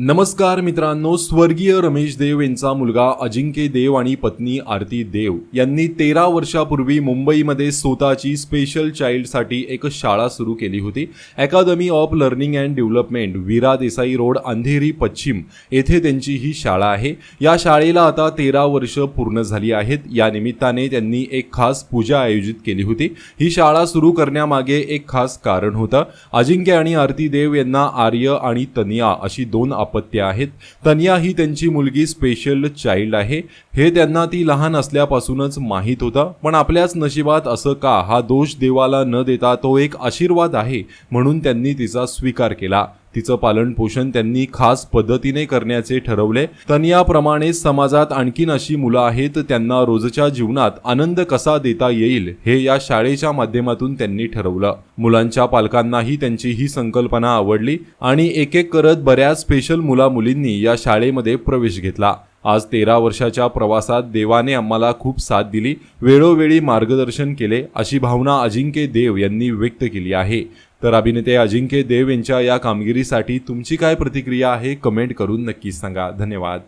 नमस्कार मित्रांनो स्वर्गीय रमेश देव यांचा मुलगा अजिंक्य देव आणि पत्नी आरती देव यांनी तेरा वर्षापूर्वी मुंबईमध्ये स्वतःची स्पेशल चाइल्डसाठी एक शाळा सुरू केली होती. Academy of learning and development Veera Desai road Andheri पश्चिम येथे त्यांची ही शाळा आहे. या शाळेला आता तेरा वर्ष पूर्ण झाली आहेत. या निमित्ताने त्यांनी एक खास पूजा आयोजित केली होती. ही शाळा सुरू करण्यामागे एक खास कारण होतं. अजिंक्य आणि आरती देव यांना आर्य आणि तनिया अशी दोन अपत्य आहेत. तनिया ही त्यांची मुलगी स्पेशल चाइल्ड आहे. हे त्यांना ती लहान असल्यापासूनच माहीत होतं. पण आपल्याच नशिबात असं का? हा दोष देवाला न देता तो एक आशीर्वाद आहे म्हणून त्यांनी तिचा स्वीकार केला. तिचं पालनपोषण त्यांनी खास पद्धतीने करण्याचे ठरवले. तनियाप्रमाणे समाजात आणखीन अशी मुलं आहेत त्यांना रोजच्या जीवनात आनंद कसा देता येईल हे या शाळेच्या माध्यमातून त्यांनी ठरवलं. मुलांच्या पालकांनाही त्यांची ही संकल्पना आवडली आणि एक एक करत बऱ्याच स्पेशल मुला मुलींनी या शाळेमध्ये प्रवेश घेतला. आज तेरा वर्षाच्या प्रवासात देवाने आम्हाला खूप साथ दिली वेळोवेळी मार्गदर्शन केले अशी भावना अजिंक्य देव यांनी व्यक्त केली आहे. तर अभिनेते अजिंक्य देव यांच्या या कामगिरीसाठी तुमची काय प्रतिक्रिया आहे कमेंट करून नक्कीच सांगा. धन्यवाद.